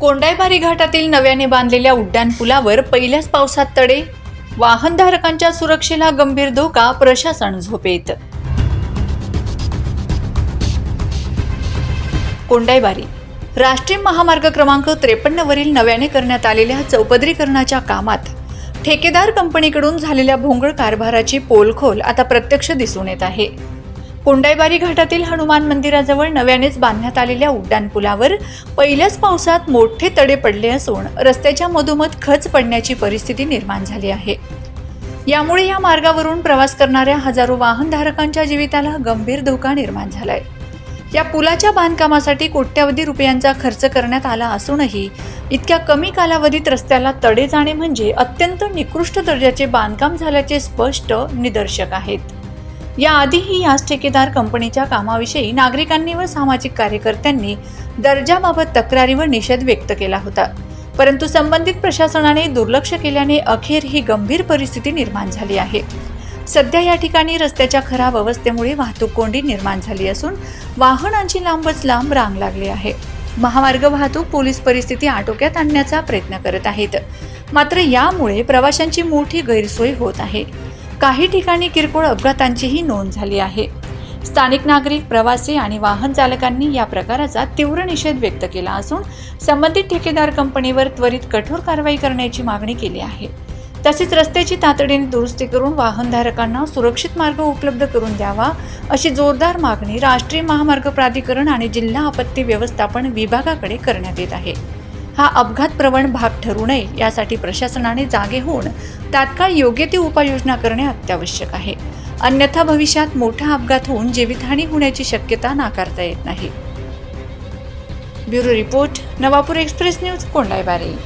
कोंडाईबारी घाटातील नव्याने बांधलेल्या उड्डाणपुलावर पहिल्याच पावसात तडे. वाहनधारकांच्या सुरक्षेला गंभीर धोका प्रशासन झोपेत. कोंडाईबारी. राष्ट्रीय महामार्ग क्रमांक त्रेपन्न वरील नव्याने करण्यात आलेल्या चौपदरीकरणाच्या कामात ठेकेदार कंपनीकडून झालेल्या भोंगळ कारभाराची पोलखोल आता प्रत्यक्ष दिसून येत आहे. कोंडाईबारी घाटातील हनुमान मंदिराजवळ नव्यानेच बांधण्यात आलेल्या उड्डाणपुलावर पहिल्याच पावसात मोठे तडे पडले असून रस्त्याच्या मधोमध खच पडण्याची परिस्थिती निर्माण झाली आहे. यामुळे या मार्गावरून प्रवास करणाऱ्या हजारो वाहनधारकांच्या जीविताला गंभीर धोका निर्माण झालाय. या पुलाच्या बांधकामासाठी कोट्यवधी रुपयांचा खर्च करण्यात आला असूनही इतक्या कमी कालावधीत रस्त्याला तडे जाणे म्हणजे अत्यंत निकृष्ट दर्जाचे बांधकाम झाल्याचे स्पष्ट निदर्शक आहेत. याआधीही याच ठेकेदार कंपनीच्या कामाविषयी नागरिकांनी व सामाजिक कार्यकर्त्यांनी दर्जाबाबत तक्रारी व निषेध व्यक्त केला होता. परंतु संबंधित प्रशासनाने दुर्लक्ष केल्याने अखेर ही गंभीर परिस्थिती निर्माण झाली आहे. सध्या या ठिकाणी रस्त्याच्या खराब अवस्थेमुळे वाहतूक कोंडी निर्माण झाली असून वाहनांची लांबच लांब रांग लागली आहे. महामार्ग वाहतूक पोलीस परिस्थिती आटोक्यात आणण्याचा प्रयत्न करत आहेत. मात्र यामुळे प्रवाशांची मोठी गैरसोय होत आहे. काही ठिकाणी किरकोळ अपघातांचीही नोंद झाली आहे. स्थानिक नागरिक प्रवासी आणि वाहन चालकांनी या प्रकाराचा तीव्र निषेध व्यक्त केला असून संबंधित ठेकेदार कंपनीवर त्वरित कठोर कारवाई करण्याची मागणी केली आहे. तसेच रस्त्याची तातडीने दुरुस्ती करून वाहनधारकांना सुरक्षित मार्ग उपलब्ध करून द्यावा अशी जोरदार मागणी राष्ट्रीय महामार्ग प्राधिकरण आणि जिल्हा आपत्ती व्यवस्थापन विभागाकडे करण्यात येत आहे. हा अपघात प्रवण भाग ठरू नये यासाठी प्रशासनाने जागे होऊन तात्काळ योग्य ती उपाययोजना करणे अत्यावश्यक आहे. अन्यथा भविष्यात मोठा अपघात होऊन जीवितहानी होण्याची शक्यता नाकारता येत नाही. Bureau report Navapur express news Kondaibari.